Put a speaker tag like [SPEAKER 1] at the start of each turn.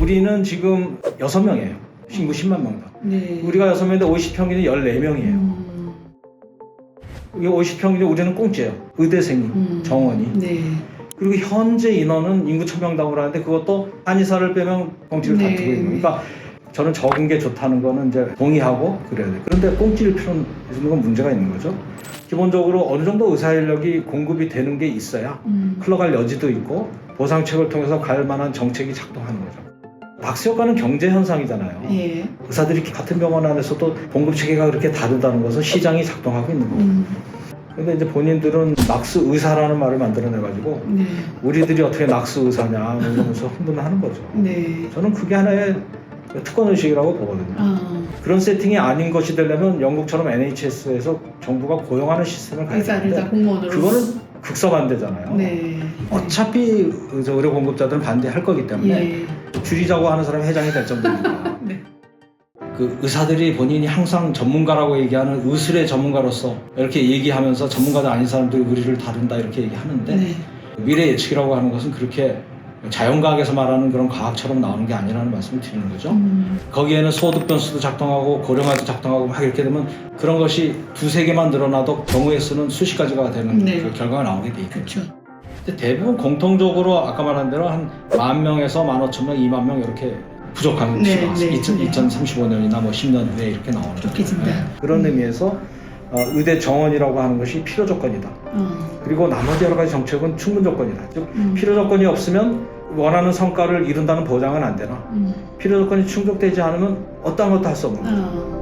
[SPEAKER 1] 우리는 지금 6명이에요. 인구 10만 명당.
[SPEAKER 2] 네.
[SPEAKER 1] 우리가 6명인데 50평균이 14명이에요.
[SPEAKER 2] 음.
[SPEAKER 1] 이게 50평균이 우리는 공짜예요. 의대생이,
[SPEAKER 2] 음.
[SPEAKER 1] 정원이.
[SPEAKER 2] 네.
[SPEAKER 1] 그리고 현재 인원은 인구 1000명당으로 하는데 그것도 한의사를 빼면 공지를
[SPEAKER 2] 네.
[SPEAKER 1] 다투고 있는. 그러니까 저는 적은 게 좋다는 거는 이제 동의하고 그래야 돼. 그런데 꽁찌를 필요는 있는 건 문제가 있는 거죠. 기본적으로 어느 정도 의사 인력이 공급이 되는 게 있어야
[SPEAKER 2] 음.
[SPEAKER 1] 흘러갈 여지도 있고 보상책을 통해서 갈 만한 정책이 작동하는 거죠. 박스 효과는 경제 현상이잖아요.
[SPEAKER 2] 예.
[SPEAKER 1] 의사들이 같은 병원 안에서도 공급 체계가 그렇게 다르다는 것은 시장이 작동하고 있는 거고.
[SPEAKER 2] 음.
[SPEAKER 1] 근데 이제 본인들은 낙스 의사라는 말을 만들어내가지고
[SPEAKER 2] 네.
[SPEAKER 1] 우리들이 어떻게 낙스 의사냐 뭐 이러면서 흥분하는 거죠.
[SPEAKER 2] 네.
[SPEAKER 1] 저는 그게 하나의 특권 의식이라고 보거든요.
[SPEAKER 2] 아.
[SPEAKER 1] 그런 세팅이 아닌 것이 되려면 영국처럼 NHS에서 정부가 고용하는 시스템을 가야 되는데. 그거는 극서 반대잖아요.
[SPEAKER 2] 네.
[SPEAKER 1] 어차피 저 의료 공급자들은 반대할 거기 때문에
[SPEAKER 2] 예.
[SPEAKER 1] 줄이자고 하는 사람이 회장이 될 정도니까.
[SPEAKER 2] 네.
[SPEAKER 1] 그 의사들이 본인이 항상 전문가라고 얘기하는 의술의 전문가로서 이렇게 얘기하면서 전문가도 아닌 사람들이 우리를 다룬다 이렇게 얘기하는데
[SPEAKER 2] 네.
[SPEAKER 1] 미래 예측이라고 하는 것은 그렇게 자연과학에서 말하는 그런 과학처럼 나오는 게 아니라는 말씀을 드리는 거죠.
[SPEAKER 2] 음.
[SPEAKER 1] 거기에는 소득 변수도 작동하고 고령화도 작동하고 막 이렇게 되면 그런 것이 두세 개만 늘어나도 경우의 수는 수십 가지가 되는
[SPEAKER 2] 네.
[SPEAKER 1] 그 결과가 나오게 돼.
[SPEAKER 2] 그렇죠.
[SPEAKER 1] 근데 대부분 공통적으로 아까 말한 대로 한 만 명에서 만 오천 명, 이만 명 이렇게 부족한
[SPEAKER 2] 네,
[SPEAKER 1] 수가.
[SPEAKER 2] 네,
[SPEAKER 1] 2000,
[SPEAKER 2] 네.
[SPEAKER 1] 2035년이나 뭐 10년 후에 이렇게 나오는 거죠. 네. 그런 의미에서 어, 의대 정원이라고 하는 것이 필요 조건이다.
[SPEAKER 2] 어.
[SPEAKER 1] 그리고 나머지 여러 가지 정책은 충분 조건이다. 즉
[SPEAKER 2] 음.
[SPEAKER 1] 필요 조건이 없으면 원하는 성과를 이룬다는 보장은 안 되나.
[SPEAKER 2] 음.
[SPEAKER 1] 필요 조건이 충족되지 않으면 어떠한 것도 할 수 없는 거죠.
[SPEAKER 2] 어.